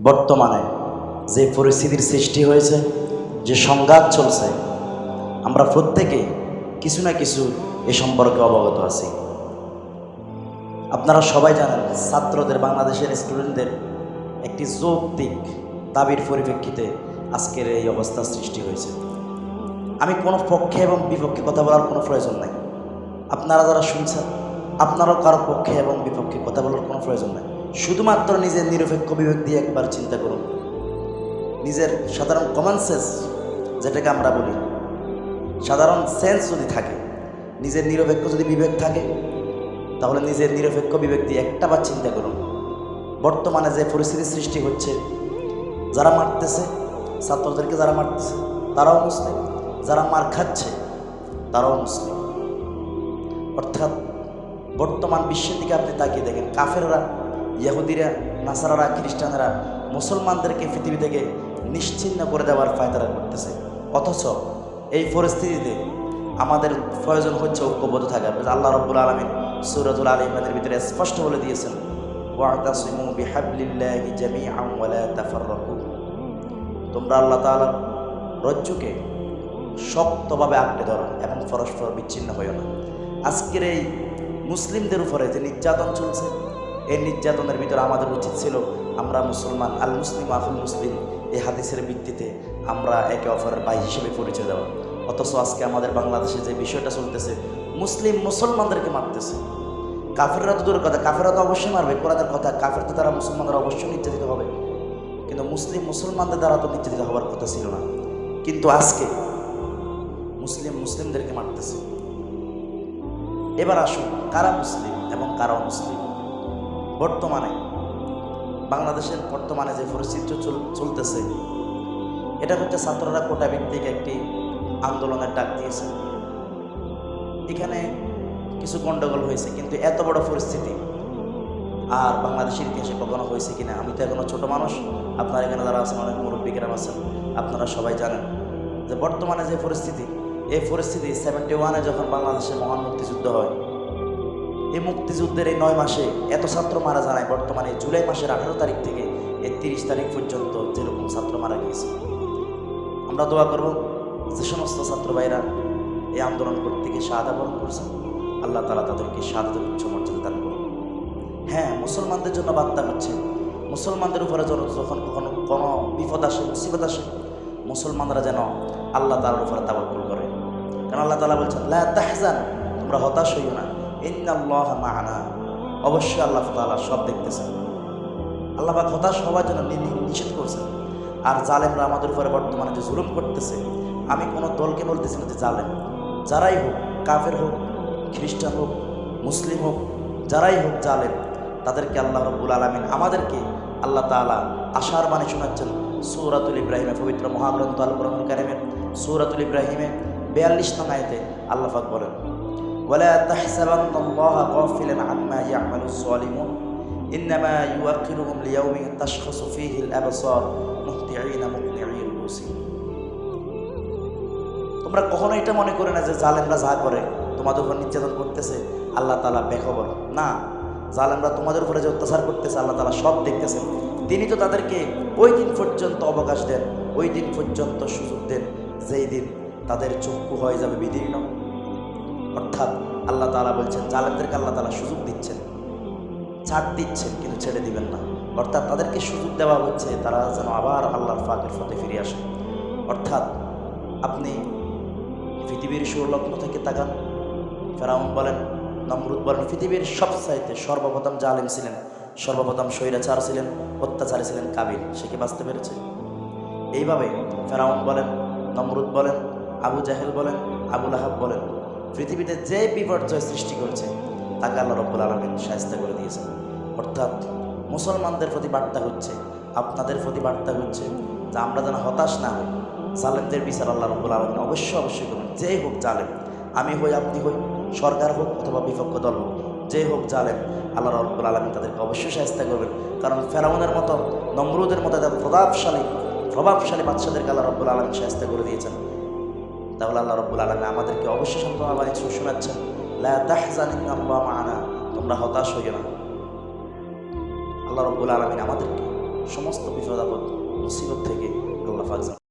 বর্তমানে যে পরিস্থিতির সৃষ্টি হয়েছে, যে সংঘাত চলছে, আমরা প্রত্যেকে কিছু না কিছু এ সম্পর্কে অবগত আছি। আপনারা সবাই জানেন, ছাত্রদের, বাংলাদেশের স্টুডেন্টদের একটি যৌক্তিক দাবির পরিপ্রেক্ষিতে আজকের এই অবস্থার সৃষ্টি হয়েছে। আমি কোনো পক্ষে এবং বিপক্ষে কথা বলার কোনো প্রয়োজন নাই। আপনারা যারা শুনছেন, আপনারাও কারও পক্ষে এবং বিপক্ষে কথা বলার কোনো প্রয়োজন নাই। শুধুমাত্র নিজের নিরপেক্ষ বিবেক দিয়ে একবার চিন্তা করুন। নিজের সাধারণ কমন সেন্স যেটাকে আমরা বলি, সাধারণ সেন্স যদি থাকে, নিজের নিরপেক্ষ যদি বিবেক থাকে, তাহলে নিজের নিরপেক্ষ বিবেক দিয়ে একটা বার চিন্তা করুন। বর্তমানে যে পরিস্থিতির সৃষ্টি হচ্ছে, যারা মারতেছে, ছাত্রদেরকে যারা মারতেছে, তারাও মুসলিম, যারা মার খাচ্ছে, তারাও মুসলিম। অর্থাৎ বর্তমান বিশ্বের দিকে আপনি তাকিয়ে দেখেন, কাফেররা ইহুদিরা, নাসারারা, খ্রিস্টানরা মুসলমানদেরকে পৃথিবী থেকে নিশ্চিহ্ন করে দেওয়ার ফায়দারা করতেছে। অথচ এই পরিস্থিতিতে আমাদের প্রয়োজন হচ্ছে ঐক্যবদ্ধ থাকা। আল্লাহ রব্বুল আলমিন সুরতুল আলী ইমরানের ভিতরে স্পষ্ট বলে দিয়েছেন তোমরা আল্লাহ তাআলার রজ্জুকে শক্তভাবে আঁকড়ে ধরো এবং পরস্পর বিচ্ছিন্ন হইও না। আজকের এই মুসলিমদের উপরে যে নির্যাতন চলছে এই নির্যাতনের ভিতরে আমাদের উচিত ছিল আমরা মুসলমান, আল মুসলিম আহুল মুসলিম, এই হাদিসের ভিত্তিতে আমরা একে অপরের ভাই হিসেবে পরিচয় দেওয়া। অথচ আজকে আমাদের বাংলাদেশে যে বিষয়টা চলতেছে, মুসলিম মুসলমানদেরকে মারতেছে। কাফেররা তো দূরের কথা, কাফেররা তো অবশ্যই মারবে, কোরআনের কথা, কাফের তো তারা মুসলমানরা অবশ্যই নির্যাতিত হবে। কিন্তু মুসলিম মুসলমানদের দ্বারা তো নির্যাতিত হওয়ার কথা ছিল না। কিন্তু আজকে মুসলিম মুসলিমদেরকে মারতেছে। এবার আসুন, কারা মুসলিম এবং কারা মুসলিম বর্তমানে, বাংলাদেশের বর্তমানে যে পরিস্থিতি চল- চলতেছে, এটা হচ্ছে ছাত্ররা কোটা ভিত্তিক একটি আন্দোলনের ডাক দিয়েছে। এখানে কিছু গণ্ডগোল হয়েছে, কিন্তু এত বড় পরিস্থিতি আর বাংলাদেশের ইতিহাসে কখনো হয়েছে কিনা, আমি তো এখনও ছোটো মানুষ, আপনারা এখানে যারা আছেন অনেক মুরব্বীকেরাম আছেন, আপনারা সবাই জানেন যে বর্তমানে যে পরিস্থিতি, এই পরিস্থিতি সেভেন্টি ওয়ানে যখন বাংলাদেশে মহান মুক্তিযুদ্ধ হয় এই মুক্তিযুদ্ধের এই নয় মাসে এত ছাত্র মারা যায় বর্তমানে জুলাই মাসের আঠারো তারিখ থেকে এই তিরিশ তারিখ পর্যন্ত যেরকম ছাত্র মারা গিয়েছে। আমরা দোয়া করব যে সমস্ত ছাত্র ভাইরা এই আন্দোলন করতে গিয়ে শাহাদা বরণ করছেন আল্লাহ তালা তাদেরকে শাহাদের উচ্চ মর্যাদা দান করুন। হ্যাঁ মুসলমানদের জন্য বার্তা হচ্ছে, মুসলমানদের উপরে যখন যখন কখনো কোনো বিপদ আসে, মুসিবত আসে, মুসলমানরা যেন আল্লাহ তালার উপরে তাবাক্কুল করে। কারণ আল্লাহ তালা বলছেন, লা তাহজান তোমরা হতাশ হইও না। মা'ানা। অবশ্যই আল্লাহ তাআলা সব দেখতেছেন। আল্লাহ পাক হতাশ হওয়ার জন্য নিষেধ করছেন। আর জালেমরা আমাদের উপরে বর্তমানে যে জুলুম করতেছে, আমি কোনো দলকে বলতেছি না যে জালেম। যারাই হোক, কাফের হোক, খ্রিস্টান হোক, মুসলিম হোক, যারাই হোক জালেম, তাদেরকে আল্লাহ রব্বুল আলমিন আমাদেরকে আল্লাহ তাআলা আশার বাণী শোনাচ্ছেন। সৌরাতুল ইব্রাহিমে, পবিত্র মহাগ্রন্থ আল কোরআন কারিমে, সৌরাতুল ইব্রাহিমে বিয়াল্লিশ নং আয়তে আল্লাহ বলেন ولا تحسبن الله غافلا عما يعمل الظالمون إنما يؤخرهم ليوم تشخص فيه الأبصار مهطعين مقنعي رؤوسهم তোমরা কখনো এটা মনে করে না যে জালেমরা যা করে তোমাদের উপর নির্যাতন করতেছে আল্লাহ তালা বেখবর না জালেমরা তোমাদের উপরে যে অত্যাচার করতেছে আল্লাহ তালা সব দেখতেছেন তিনি তো তাদেরকে ওই দিন পর্যন্ত অবকাশ দেন ওই দিন পর্যন্ত সুযোগ দেন যেই দিন তাদের চক্ষু হয়ে যাবে বিদীর্ণ অর্থাৎ আল্লাহ তালা বলছেন, জালেমদেরকে আল্লাহ তালা সুযোগ দিচ্ছেন, ছাড় দিচ্ছেন, কিন্তু ছেড়ে দিবেন না। অর্থাৎ তাদেরকে সুযোগ দেওয়া হচ্ছে, তারা যেন আবার আল্লাহর ফাঁকের ফতে ফিরে আসে। অর্থাৎ আপনি পৃথিবীর সুরলগ্ন থেকে তাকান, ফেরাউন বলেন, নমরুদ বলেন, পৃথিবীর সবচাইতে সর্বপ্রথম জালেম ছিলেন, সর্বপ্রথম স্বৈরাচার ছিলেন, অত্যাচারী ছিলেন কাবিল, সে কি বাঁচতে পেরেছে? এইভাবে ফেরাউন বলেন, নমরুদ বলেন, আবু জাহেল বলেন আবুল আহাব বলেন পৃথিবীতে যে বিপর্যয় সৃষ্টি করছে, তাকে আল্লাহ রব্বুল আলমিন সাহায্য করে দিয়েছেন। অর্থাৎ মুসলমানদের প্রতি বার্তা হচ্ছে, আপনাদের প্রতি বার্তা হচ্ছে যে আমরা যেন হতাশ না হই। জালেমদের বিচার আল্লাহ রব্বুল আলমিন অবশ্যই অবশ্যই করুন যেই হোক জালেম, আমি হই, আপনি হই, সরকার হোক অথবা বিপক্ষ দল হোক যে হোক জালেম, আল্লাহ রব্বুল আলমিন তাদেরকে অবশ্যই সাহায্য করবেন। কারণ ফেরাউনের মতো, নমরুদের মতো প্রভাবশালী প্রভাবশালী বাচ্চাদেরকে আল্লাহ রব্বুল আলমিন সাহায্য করে দিয়েছেন। তাহলে আল্লাহ রব্বুল আলমী আমাদেরকে অবশ্যই সান্ত্বনা বাণী শোনাচ্ছেন। লা তাহজান ইন্নাল্লাহ তোমরা হতাশ হইও না। আল্লাহ রব্বুল আলমিন আমাদেরকে সমস্ত বিপদ আপদ, মুসিবত থেকে আল্লাহ